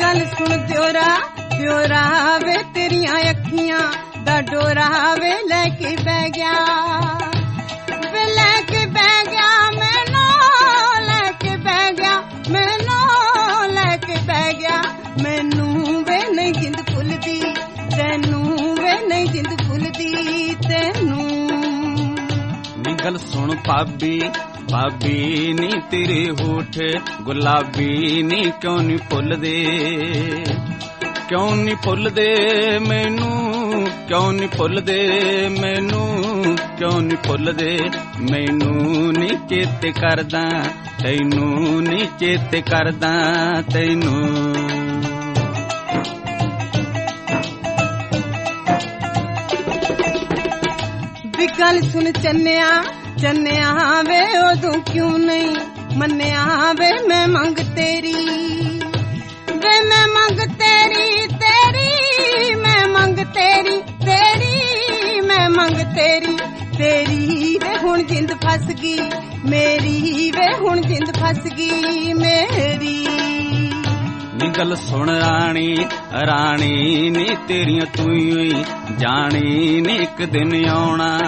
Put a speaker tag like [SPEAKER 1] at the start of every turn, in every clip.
[SPEAKER 1] ਗੱਲ ਸੁਣ ਦਿਓਰਾ ਦਿਓਰਾ ਵੇ ਤੇਰੀਆਂ ਅੱਖੀਆਂ ਦਾ ਡੋਰਾ ਵੇ ਲੈ ਕੇ ਬਹਿ ਗਿਆ। ਵੇ ਲੈ ਕੇ ਬਹਿ ਗਿਆ ਮੈਨੂੰ ਲੈ ਕੇ ਬਹਿ ਗਿਆ ਮੈਨੂੰ
[SPEAKER 2] ਗੱਲ ਸੁਣ ਭਾਬੀ ਭਾਬੀ ਨੀ ਤੇਰੇ ਹੋਠ, ਗੁਲਾਬੀ ਨੀ ਕਿਉਂ ਨੀ ਭੁੱਲਦੇ ਕਿਉਂ ਨੀ ਭੁੱਲਦੇ ਮੈਨੂੰ, ਕਿਉਂ ਨੀ ਭੁੱਲਦੇ ਮੈਨੂੰ, ਕਿਉਂ ਨੀ ਭੁੱਲਦੇ ਮੈਨੂੰ ਨੀ ਚੇਤੇ ਕਰਦਾ, ਤੈਨੂੰ ਨੀ ਚੇਤੇ ਕਰਦਾ, ਤੈਨੂੰ
[SPEAKER 1] ਗੱਲ ਸੁਣ ਚੰਨਿਆ ਚੰਨਿਆ ਵੇ, ਉਦੋਂ ਕਿਉਂ ਨਹੀਂ ਮੰਨਿਆ ਵੇ, ਮੈਂ ਮੰਗ ਤੇਰੀ। ਵੇ, ਮੈਂ ਮੰਗ ਤੇਰੀ ਤੇਰੀ, ਮੈਂ ਮੰਗ ਤੇਰੀ ਤੇਰੀ, ਮੈਂ ਮੰਗ ਤੇਰੀ ਤੇਰੀ ਵੇ, ਹੁਣ ਜਿੰਦ ਫਸ ਗਈ, ਮੇਰੀ ਵੇ, ਹੁਣ ਜਿੰਦ ਫਸ ਗਈ, ਮੇਰੀ
[SPEAKER 2] ਗੱਲ ਸੁਣ ਰਾਣੀ ਰਾਣੀ ਨੀ ਤੇਰੀਆਂ ਤੂੰ ਹੀ ਜਾਣੀ ਨੀ ਇੱਕ ਦਿਨ ਆਉਣਾ।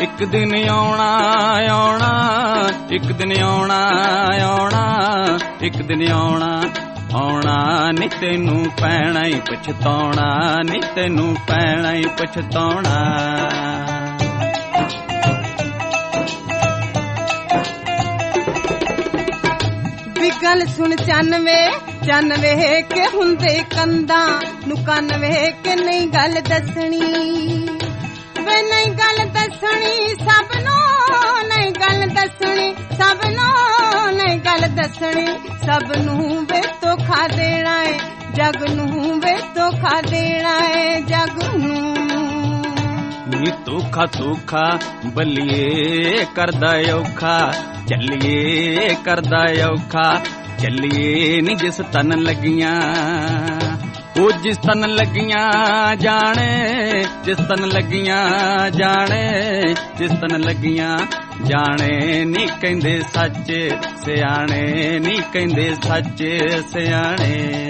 [SPEAKER 2] ਇੱਕ ਦਿਨ ਆਉਣਾ ਆਉਣਾ, ਇੱਕ ਦਿਨ ਆਉਣਾ ਆਉਣਾ, ਇੱਕ ਦਿਨ ਆਉਣਾ। ਆਉਣਾ ਨੀ ਤੈਨੂੰ ਪੈਣਾ ਹੀ ਪਛਤਾਉਣਾ, ਨੀ ਤੈਨੂੰ ਪੈਣਾ ਹੀ ਪਛਤਾਉਣਾ।
[SPEAKER 1] ਗੱਲ ਸੁਣ ਚੰਨ ਵੇ ਚੰਨ ਵੇ ਕੇ ਹੁੰਦੇ ਕੰਦਾ ਨੂੰ ਕੰਨ ਵੇ ਕੇ ਨਹੀਂ ਗੱਲ ਦੱਸਣੀ। ਵੇ ਨਹੀਂ ਗੱਲ ਦੱਸਣੀ, ਸਭ ਨੂੰ ਨਹੀਂ ਗੱਲ ਦੱਸਣੀ, ਸਭ ਨੂੰ ਨਹੀਂ ਗੱਲ ਦੱਸਣੀ। ਸਭ ਨੂੰ ਵੇ ਧੋਖਾ ਦੇਣਾ ਏ, ਜਗ ਨੂੰ ਵੇ ਧੋਖਾ ਦੇਣਾ ਏ, ਜਗ
[SPEAKER 2] ਨੀ ਧੋਖਾ ਧੋਖਾ ਬੱਲੀਏ ਕਰਦਾ ਔਖਾ, ਚੱਲੀਏ ਕਰਦਾ ਔਖਾ, ਚੱਲੀਏ ਨੀ ਜਿਸ ਤਨ ਲੱਗੀਆਂ। ਉਹ ਜਿਸ ਤਨ ਲੱਗੀਆਂ ਜਾਣੇ, ਜਿਸ ਤਨ ਲੱਗੀਆਂ ਜਾਣੇ, ਜਿਸ ਤਨ ਲੱਗੀਆਂ ਜਾਣੇ ਨੀ ਕਹਿੰਦੇ ਸੱਚ, ਸਿਆਣੇ ਨੀ ਕਹਿੰਦੇ ਸੱਚ, ਸਿਆਣੇ।